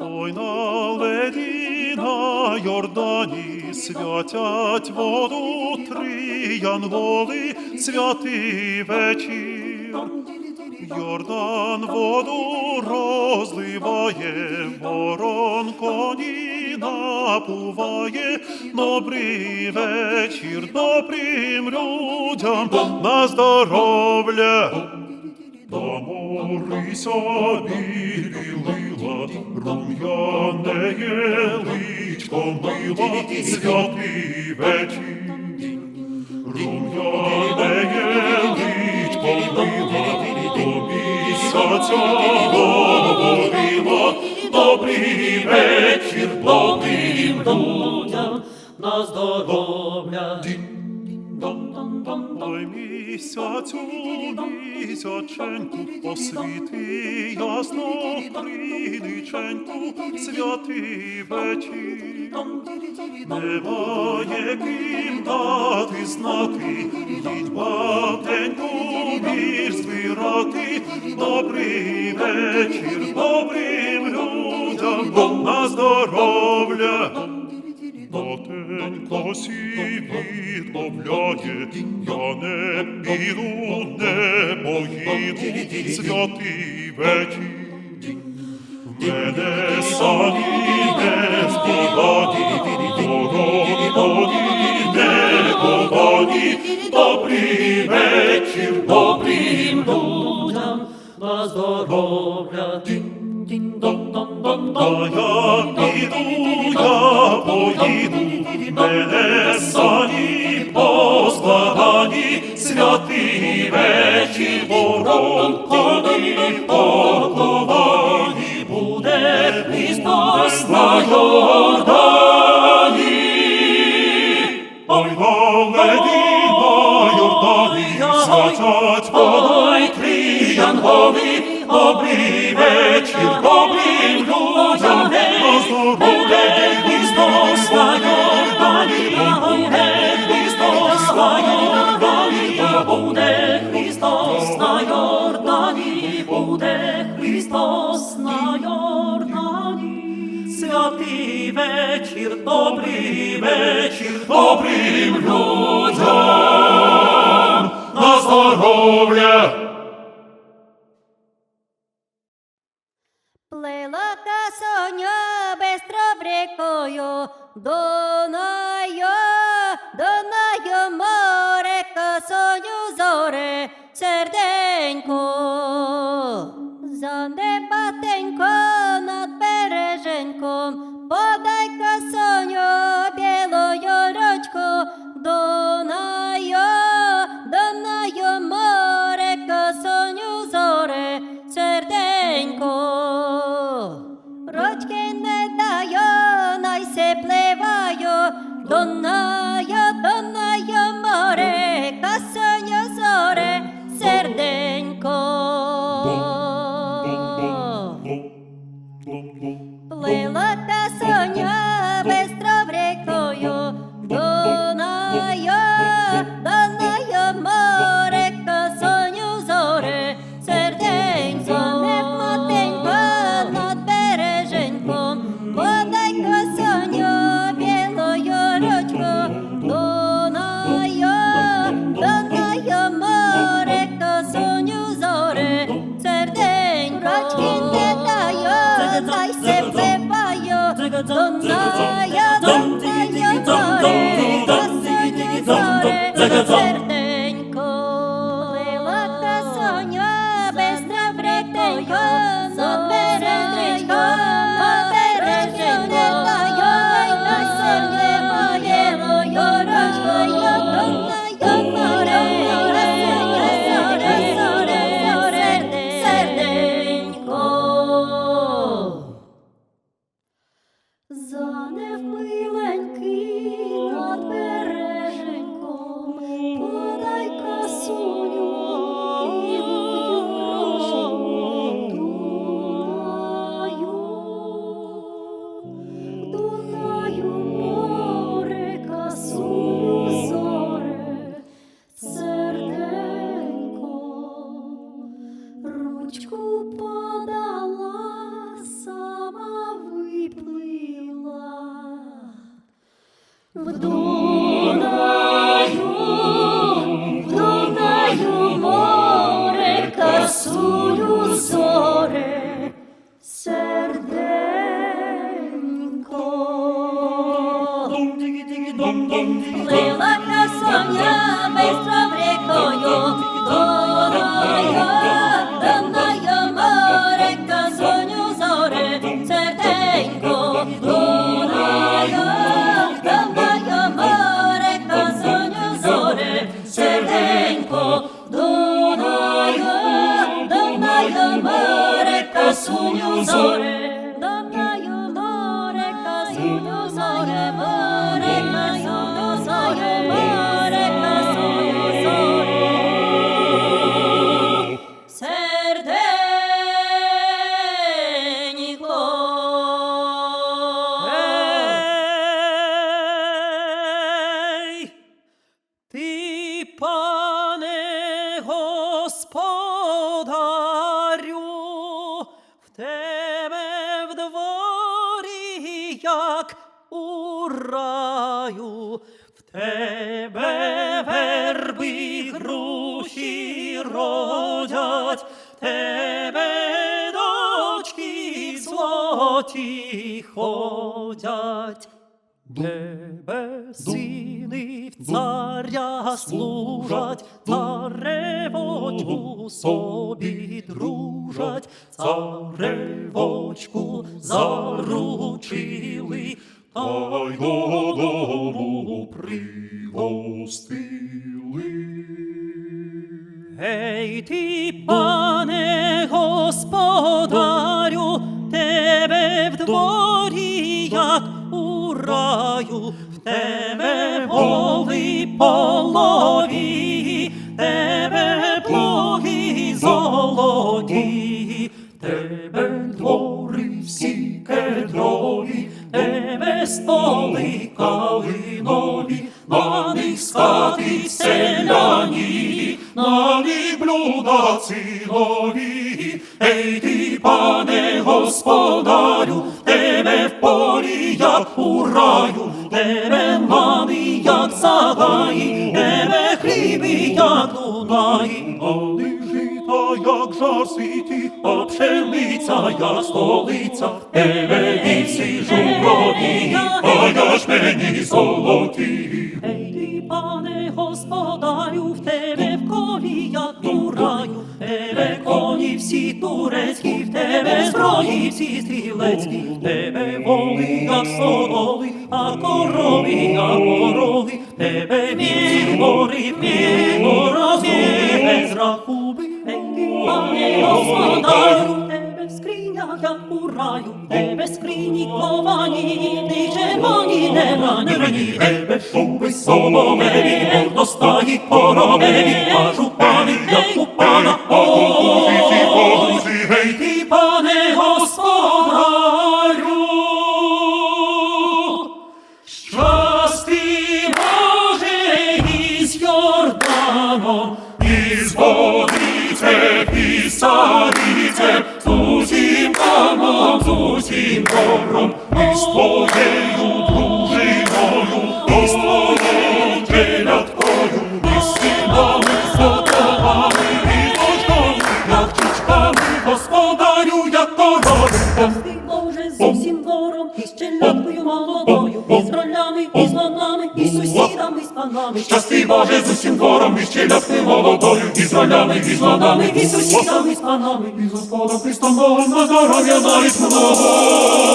Ой на на Йордані святять воду три янголи, святий вечір. Йордан воду розливає, ворон коні напуває. Добрий вечір, добрим людям на здоров'я. Доморися білила, рум'яне личко мила, святий вечір. Рум'яне личко мила, до місяця говорила, добрий вечір, добрим людям на здоров'я. Ой, місяцю, місяченьку, освіти ясно криниченьку, святий вечір. Немає ким дати знати, їдь батеньку вір збирати, добрий вечір, добрим людям, на я не піду, не поїду, святий вечір. Мене самі не співані, дорогі не ховані, добрий вечір, добрим людям, на здоров'я. А я піду, я поїду, мене сані на Йордані, святять ой, три янголи, добрий вечір, добрим людям, здоров'я, Христос на Йордані, буде Христос на Йордані, буде Христос на буде Христос на Йордані. Святий вечір, добрий вечір, добрим людям, здоров'я. Плела касоня бестро рекою, Донаю, Донаю море, касоню зоре, серденько. За to play. не вмила. Море, касуню зоре. Дунаю раю, в тебе верби груші родять, в тебе дочки злоті ходять. Тебе сини в царя служать, царевочку собі дружать, царевочку заручили, та й додому пригостили. Гей ти, пане господарю, тебе в дворі, як у раю, в тебе воли полові, тебе плуги золоті, тебе двори всі кедрові, тебе столи калинові, на них скати селяні, На них блюда цінові, ей ти, пане господарю, тебе в полі, як у раю, тебе мани, як сагаї, жита, як жар ситі, а пшениця, як столиця, тебе вівці журові, а я ж мені золоті. Ей пане господарю, в тебе в колі, як у раю, в тебе коні всі турецькі, в тебе зброї всі стрілецькі, в тебе воли, як сололи, а корови, як вороги, тебе вігори, вігорози, господарю, в тебе в скринях, як у раю, тебе скрині ковані, ти червоні не ранені, тебе шуби соломеві, гордо поромені, аж у пани, як у пана, усім добром, із твоєю дружиною, із твоєю теляткою, із синами, з дочками, і дочками, як чучками, господарю, як корові. Ти, Боже, з усім двором, із челядкою молодою, із ролями, із ланами, із сусідами, з. Щасти Боже з усім двором, ще челядки молодою, із ролями, із ланами, із сусідами, з панами. із Господом Христом Богом на здоров'я навіть много.